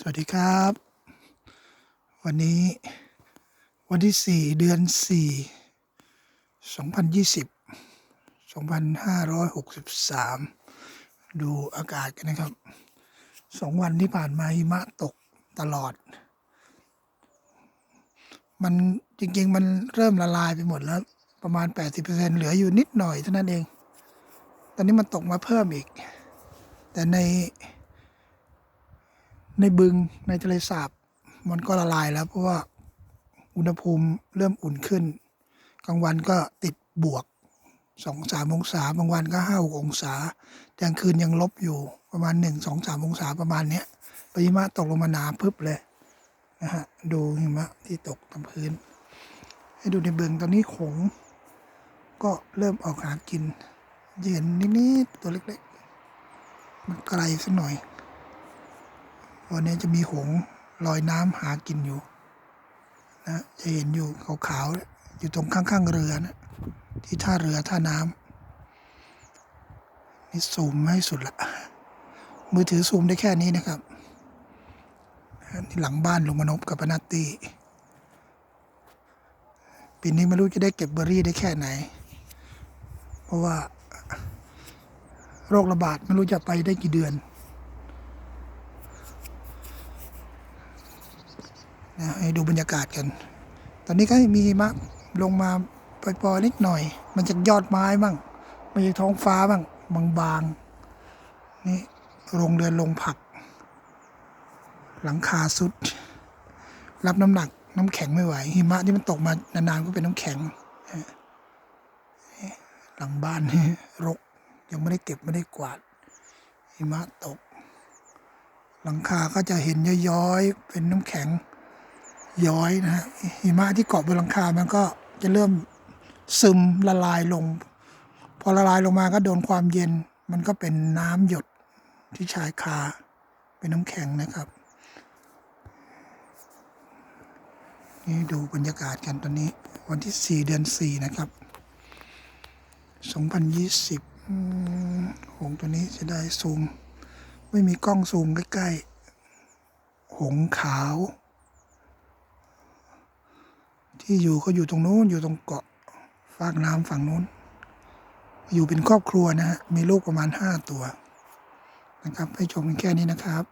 สวัสดีครับ วันนี้วันที่ 4 เดือน 4 2020 2563 ดูอากาศกันนะครับสองวันที่ผ่านมาหิมะตกตลอด มันจริง ๆ มันเริ่มละลายไปหมดแล้ว ประมาณ 80%เหลืออยู่นิดหน่อยเท่านั้นเอง ตอนนี้มันตกมาเพิ่มอีก แต่ใน ในบึงในทะเลสาบมันก็ละลายแล้ว เพราะว่าอุณหภูมิเริ่มอุ่นขึ้น กลางวันก็ติดบวกสองสามองศาบางวันก็ห้าองศาแต่กลางคืนยังลบอยู่ประมาณหนึ่งสองสามองศาประมาณเนี้ยปริมาตกลงมาหนาพึบเลยนะฮะดูหิมะที่ตกตามพื้น ให้ดูในบึงตอนนี้หงก็เริ่มออกหากินเย็นนิดๆตัวเล็กๆ มันไกลสักหน่อย วันนี้จะมีหงลอยน้ำหากินอยู่นะจะเห็นอยู่ขาวๆอยู่ตรงข้างๆเรือนะที่ท่าเรือท่าน้ำนี่ซูมให้สุดละมือถือซูมได้แค่นี้นะครับนี่หลังบ้านลุงมนพกับปนัตตีปีนี้ไม่รู้จะได้เก็บเบอร์รี่ได้แค่ไหน เพราะว่า โรคระบาดไม่รู้จะไปได้กี่เดือน นะให้ดูบรรยากาศกัน ตอนนี้ก็มีหิมะลงมาปล่อยๆนิดหน่อย มันจากยอดไม้บ้างมันจากท้องฟ้าบ้างบางๆนี่โรงเรือนลงผัก หลังคาสุด รับน้ำหนักน้ำแข็งไม่ไหว หิมะที่มันตกมานานๆก็เป็นน้ำแข็งหลังบ้านรกยังไม่ได้เก็บไม่ได้กวาด หิมะตก หลังคาก็จะเห็นย้อยๆเป็นน้ำแข็ง ย้อยนะฮะหิมะที่เกาะบนหลังคา มันก็จะเริ่มซึมละลายลง พอละลายลงมาก็โดนความเย็น มันก็เป็นน้ำหยดที่ชายคาเป็นน้ำแข็งนะครับ นี่ดูบรรยากาศกันตอนนี้ วันที่ 4 เดือน 4 นะครับ 2020หงส์ตัวนี้จะได้ซูม ไม่มีกล้องซูมใกล้ๆ หงขาว ที่อยู่ก็อยู่ตรงนู้นอยู่ตรงเกาะฟากน้ำฝั่งนู้น อยู่เป็นครอบครัวนะฮะมีลูกประมาณห้าตัวนะครับให้ชมกันแค่นี้นะครับ